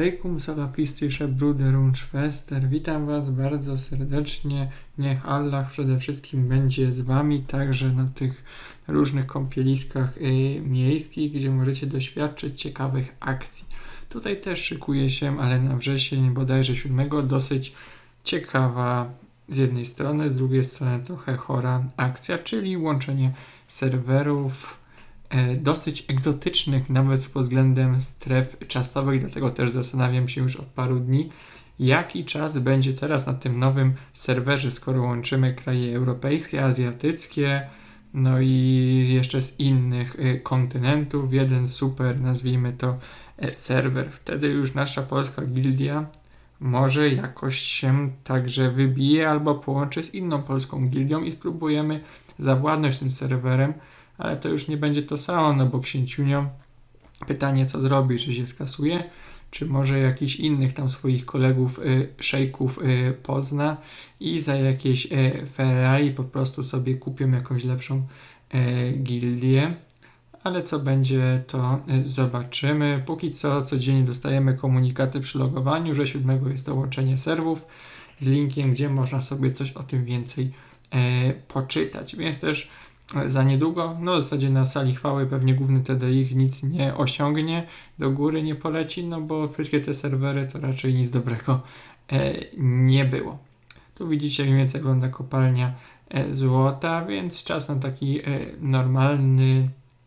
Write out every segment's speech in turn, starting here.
alaikum, salafistyczne Bruder und Schwester. Witam Was bardzo serdecznie. Niech Allah przede wszystkim będzie z Wami, także na tych różnych kąpieliskach y, miejskich, gdzie możecie doświadczyć ciekawych akcji. Tutaj też szykuje się, ale na wrzesień bodajże 7 dosyć ciekawa z jednej strony, z drugiej strony trochę chora akcja, czyli łączenie serwerów dosyć egzotycznych nawet pod względem stref czasowych, dlatego też zastanawiam się już od paru dni, jaki czas będzie teraz na tym nowym serwerze, skoro łączymy kraje europejskie, azjatyckie, no i jeszcze z innych y, kontynentów, jeden super, nazwijmy to, e, serwer. Wtedy już nasza polska gildia może jakoś się także wybije albo połączy z inną polską gildią i spróbujemy zawładnąć tym serwerem, ale to już nie będzie to samo, no bo księciunio pytanie co zrobi, czy się skasuje, czy może jakichś innych tam swoich kolegów, y, szejków y, pozna i za jakieś y, Ferrari po prostu sobie kupią jakąś lepszą y, gildię. Ale co będzie, to y, zobaczymy. Póki co codziennie dostajemy komunikaty przy logowaniu, że 7 jest to łączenie serwów z linkiem, gdzie można sobie coś o tym więcej e, poczytać. Więc też za niedługo, no w zasadzie na sali chwały pewnie główny TDI nic nie osiągnie, do góry nie poleci, no bo wszystkie te serwery to raczej nic dobrego e, nie było. Tu widzicie mniej więcej wygląda kopalnia e, złota, więc czas na taki e, normalny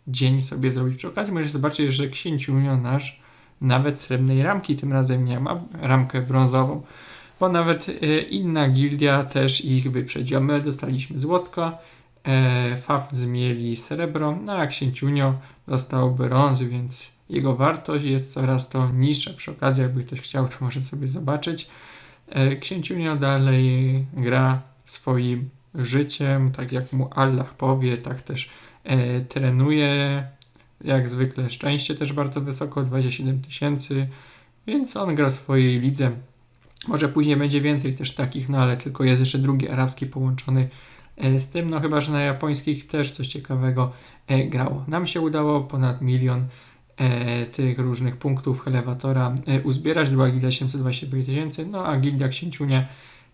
dzień sobie zrobić. Przy okazji możesz zobaczyć, że księciunio nasz nawet srebrnej ramki tym razem nie ma, ramkę brązową bo nawet e, inna gildia też ich wyprzedziła. My dostaliśmy złotka, e, Faf zmieli srebro, no a Księciunio dostał brąz, więc jego wartość jest coraz to niższa. Przy okazji, jakby ktoś chciał, to może sobie zobaczyć. E, Księciunio dalej gra swoim życiem, tak jak mu Allah powie, tak też e, trenuje. Jak zwykle szczęście też bardzo wysoko, 27 tysięcy, więc on gra w swojej lidze może później będzie więcej też takich, no ale tylko jest jeszcze drugi arabski połączony e, z tym, no chyba, że na japońskich też coś ciekawego e, grało. Nam się udało ponad milion e, tych różnych punktów elewatora e, uzbierać, druga gildia 725 tysięcy, no a gildia Księciunia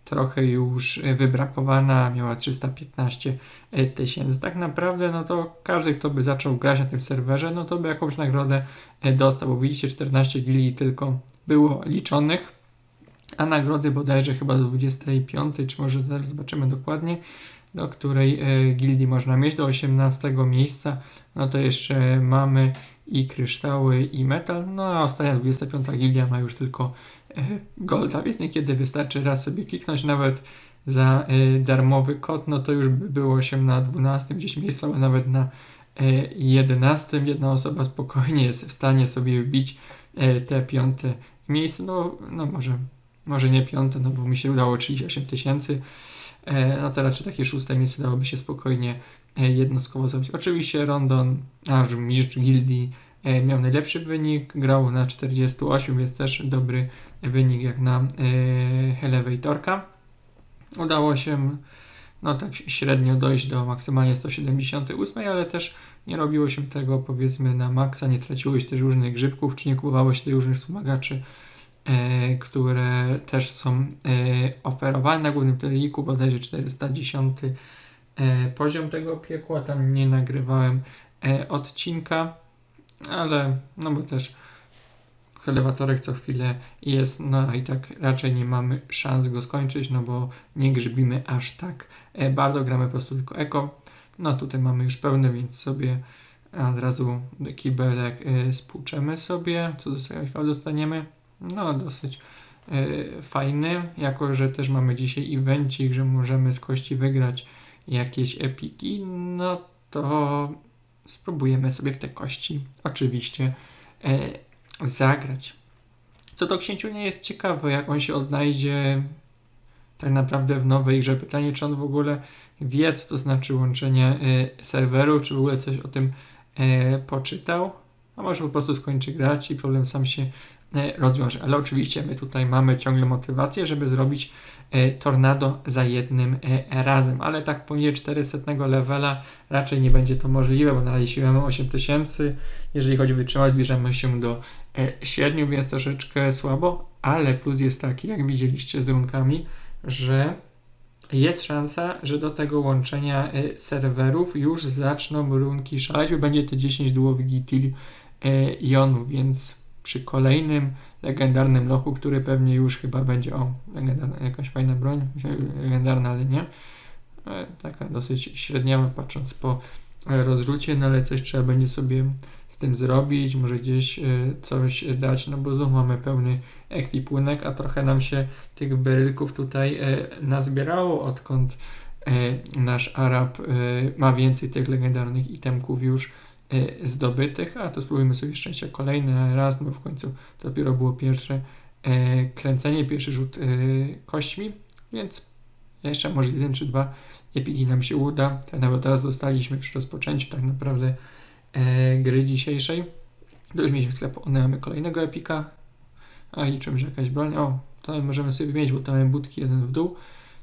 trochę już e, wybrakowana, miała 315 e, tysięcy. Tak naprawdę, no to każdy, kto by zaczął grać na tym serwerze, no to by jakąś nagrodę e, dostał, bo widzicie, 14 gilii tylko było liczonych, a nagrody bodajże chyba do 25, czy może zaraz zobaczymy dokładnie, do której e, gildii można mieć, do 18 miejsca, no to jeszcze mamy i kryształy i metal, no a ostatnia 25 gildia ma już tylko e, golda, więc niekiedy wystarczy raz sobie kliknąć nawet za e, darmowy kod, no to już by było się na 12 gdzieś miejscu, albo nawet na e, 11. Jedna osoba spokojnie jest w stanie sobie wbić te piąte miejsce, no, no może może nie piąte, no bo mi się udało 38 tysięcy, no to raczej takie szóste miejsce dałoby się spokojnie e, jednostkowo zrobić. Oczywiście Rondon, nasz mistrz gildii, e, miał najlepszy wynik, grał na 48, więc też dobry wynik jak na Elevatorka. Udało się no tak średnio dojść do maksymalnie 178, ale też nie robiło się tego powiedzmy na maksa, nie traciło się też różnych grzybków, czy nie kupowało się różnych wspomagaczy e, które też są e, oferowane na głównym pliku, bodajże 410 e, poziom tego piekła, tam nie nagrywałem e, odcinka, ale no bo też elewatorek co chwilę jest, no i tak raczej nie mamy szans go skończyć, no bo nie grzybimy aż tak e, bardzo, gramy po prostu tylko eko. No tutaj mamy już pełne, więc sobie od razu kibelek e, spłuczemy sobie, co dostaniemy. No dosyć e, fajny, jako że też mamy dzisiaj evencik, że możemy z kości wygrać jakieś epiki, no to spróbujemy sobie w te kości oczywiście e, zagrać. Co do księciu nie jest ciekawe, jak on się odnajdzie tak naprawdę w nowej grze. Pytanie, czy on w ogóle wie, co to znaczy łączenie e, serwerów, czy w ogóle coś o tym e, poczytał, a może po prostu skończy grać i problem sam się rozwiąże. Ale oczywiście my tutaj mamy ciągle motywację, żeby zrobić e, tornado za jednym e, razem, ale tak poniżej 400 levela raczej nie będzie to możliwe, bo na razie siłę mamy 8000, jeżeli chodzi o wytrzymałość zbliżamy się do 7, więc troszeczkę słabo, ale plus jest taki, jak widzieliście z runkami, że jest szansa, że do tego łączenia serwerów już zaczną runki szaleć, będzie to 10 duowych gitil jonów, więc przy kolejnym legendarnym lochu, który pewnie już chyba będzie, o, jakaś fajna broń, legendarna, ale nie, e, taka dosyć średniawa patrząc po rozrzucie, no ale coś trzeba będzie sobie z tym zrobić, może gdzieś e, coś dać, no bo znów mamy pełny ekwipunek, a trochę nam się tych berylków tutaj e, nazbierało, odkąd nasz Arab ma więcej tych legendarnych itemków już zdobytych, a to spróbujmy sobie szczęścia kolejny raz, no bo w końcu to dopiero było pierwsze e, kręcenie, pierwszy rzut e, kośćmi, więc jeszcze może jeden czy dwa epiki nam się uda. Tak nawet teraz dostaliśmy przy rozpoczęciu tak naprawdę gry dzisiejszej. To już mieliśmy w sklepu, one mamy kolejnego epika, a liczymy, że jakaś broń, o, to możemy sobie wymienić, bo tam mamy budki jeden w dół,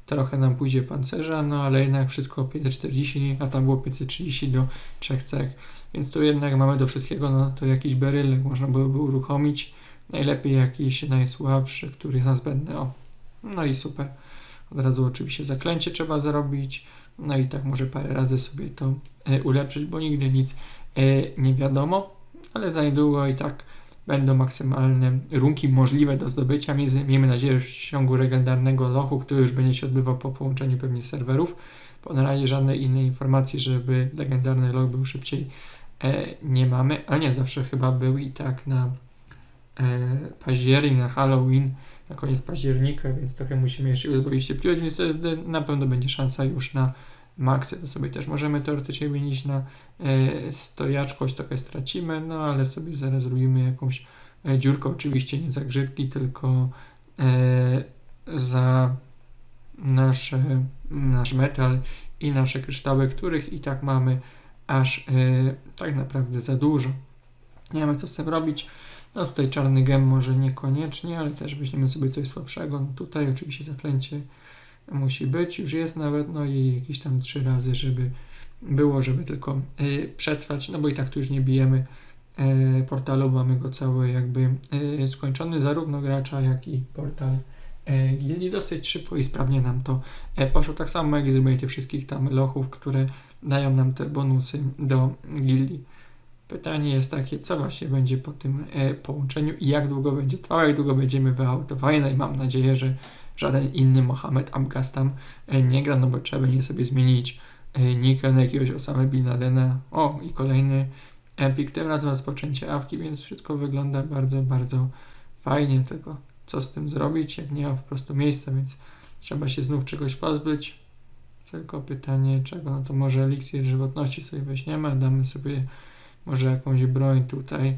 trochę nam pójdzie pancerza, no ale jednak wszystko 540, a tam było 530 do 3 cech. Więc tu jednak mamy do wszystkiego, no to jakiś berylek można byłoby uruchomić. Najlepiej jakiś najsłabszy, który jest nazbędny. O, no i super. Od razu oczywiście zaklęcie trzeba zrobić. No i tak może parę razy sobie to e, ulepszyć, bo nigdy nic e, nie wiadomo, ale za niedługo i tak będą maksymalne runki możliwe do zdobycia. Miejmy nadzieję, że w ciągu legendarnego lochu, który już będzie się odbywał po połączeniu pewnie serwerów, bo na razie żadnej innej informacji, żeby legendarny log był szybciej e, nie mamy, ale nie zawsze chyba był i tak na e, październik, na Halloween, na koniec października, więc trochę musimy jeszcze uzbroić cierpliwość, więc na pewno będzie szansa już na maksy, to sobie też możemy teoretycznie wymienić na e, stojaczkość, trochę stracimy, no ale sobie zaraz zrobimy jakąś e, dziurkę, oczywiście nie za grzybki, tylko e, za nasze, nasz metal i nasze kryształy, których i tak mamy aż tak naprawdę za dużo. Nie mamy co z tym robić. No tutaj czarny gem może niekoniecznie, ale też weźmiemy sobie coś słabszego. No tutaj oczywiście zaklęcie musi być, już jest nawet, no i jakieś tam trzy razy, żeby było, żeby tylko y, przetrwać, no bo i tak tu już nie bijemy y, portalu, mamy go cały jakby y, skończony, zarówno gracza, jak i portal gildii. Dosyć szybko i sprawnie nam to poszło, tak samo jak zrobili tych wszystkich tam lochów, które dają nam te bonusy do gildii. Pytanie jest takie, co właśnie będzie po tym połączeniu i jak długo będzie trwało, jak długo będziemy wyautowani, no i mam nadzieję, że żaden inny Mohamed Abgas tam e, nie gra, no bo trzeba będzie sobie zmienić e, nika na jakiegoś Osama Bin Ladena. O, i kolejny Epic, tym razem rozpoczęcie awki, więc wszystko wygląda bardzo, bardzo fajnie, tylko co z tym zrobić, jak nie ma po prostu miejsca, więc trzeba się znów czegoś pozbyć. Tylko pytanie czego, no to może eliksir żywotności sobie weźmiemy, damy sobie może jakąś broń tutaj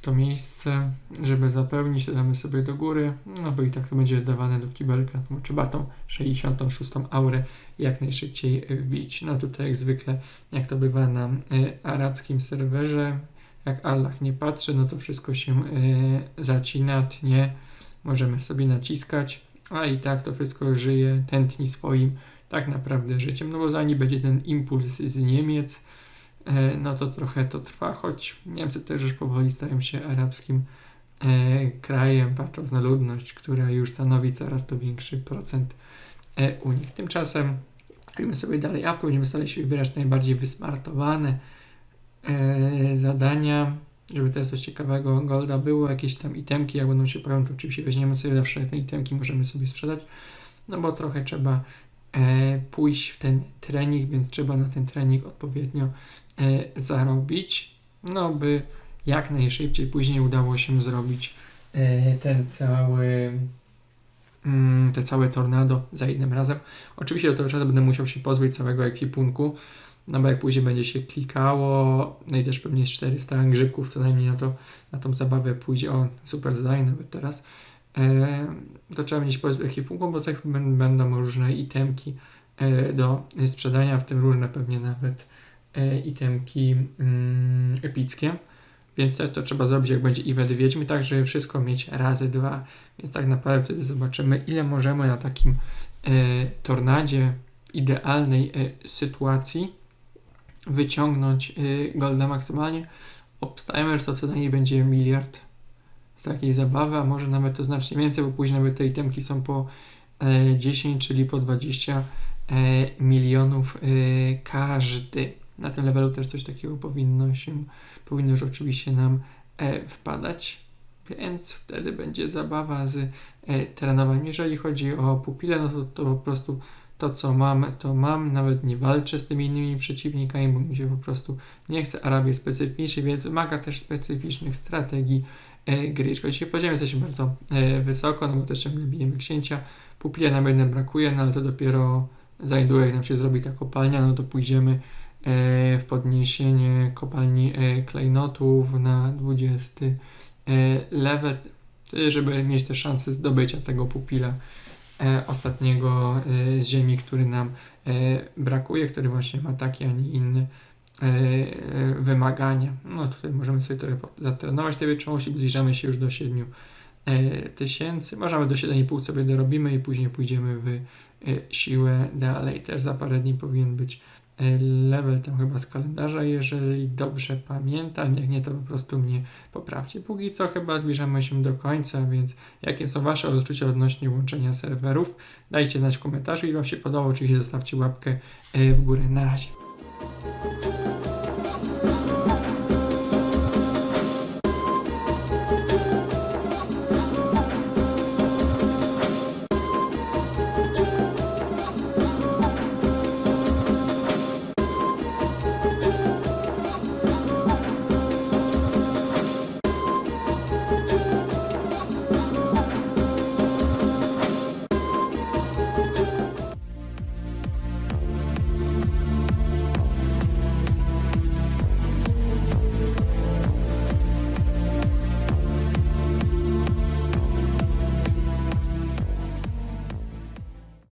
to miejsce, żeby zapełnić, to damy sobie do góry, no bo i tak to będzie dawane do kibelka, to trzeba tą 66 aurę jak najszybciej wbić. No tutaj jak zwykle, jak to bywa na y, arabskim serwerze, jak Allah nie patrzy, no to wszystko się y, zacina, tnie, możemy sobie naciskać, a i tak to wszystko żyje, tętni swoim tak naprawdę życiem, no bo zanim będzie ten impuls z Niemiec, E, no to trochę to trwa, choć Niemcy też już powoli stają się arabskim e, krajem, patrząc na ludność, która już stanowi coraz to większy procent e, u nich. Tymczasem robimy sobie dalej awkę, będziemy starali się wybierać najbardziej wysmartowane zadania, żeby jest coś ciekawego Golda było, jakieś tam itemki, jak będą się pojawią, to oczywiście weźmiemy sobie zawsze te itemki, możemy sobie sprzedać, no bo trochę trzeba pójść w ten trening, więc trzeba na ten trening odpowiednio E, zarobić, no by jak najszybciej później udało się zrobić e, ten cały mm, te całe tornado za jednym razem. Oczywiście do tego czasu będę musiał się pozbyć całego ekwipunku, no bo jak później będzie się klikało, no i też pewnie 400 grzybków co najmniej na, to, na tą zabawę pójdzie, o super zdaje nawet teraz, e, to trzeba będzie się pozbyć ekwipunku, bo tak będą różne itemki do sprzedania, w tym różne pewnie nawet e, itemki mm, epickie, Więc też to trzeba zrobić, jak będzie event Wiedźmy, tak żeby wszystko mieć razy dwa. Więc tak naprawdę wtedy zobaczymy, ile możemy na takim e, tornadzie idealnej e, sytuacji wyciągnąć e, golda maksymalnie. Obstajemy, że to co najmniej będzie miliard z takiej zabawy, a może nawet to znacznie więcej, bo później nawet te itemki są po e, 10, czyli po 20 e, milionów e, każdy. Na tym levelu też coś takiego powinno się, powinno już oczywiście nam e, wpadać, więc wtedy będzie zabawa z e, trenowaniem. Jeżeli chodzi o pupile, no to, to po prostu to, co mam, to mam. Nawet nie walczę z tymi innymi przeciwnikami, bo mi się po prostu nie chce. Arabia jest więc wymaga też specyficznych strategii e, gry. Dzisiaj poziomie jesteśmy bardzo e, wysoko, no bo też ciągle bijemy księcia. Pupile nam jednak brakuje, no ale to dopiero niedługo, jak nam się zrobi ta kopalnia, no to pójdziemy w podniesienie kopalni e, klejnotów na 20 e, level, żeby mieć te szanse zdobycia tego pupila e, ostatniego e, z ziemi, który nam e, brakuje, który właśnie ma takie, a nie inne e, e, wymagania. No tutaj możemy sobie trochę zatrenować te wytrzymałości, zbliżamy się już do 7 e, tysięcy. Możemy do 7,5 sobie dorobimy i później pójdziemy w e, siłę dalej. Też za parę dni powinien być e, level tam chyba z kalendarza, jeżeli dobrze pamiętam. Jak nie, to po prostu mnie poprawcie. Póki co chyba zbliżamy się do końca, więc jakie są Wasze odczucia odnośnie łączenia serwerów? Dajcie znać w komentarzu i Wam się podobało, oczywiście zostawcie łapkę e, w górę. Na razie.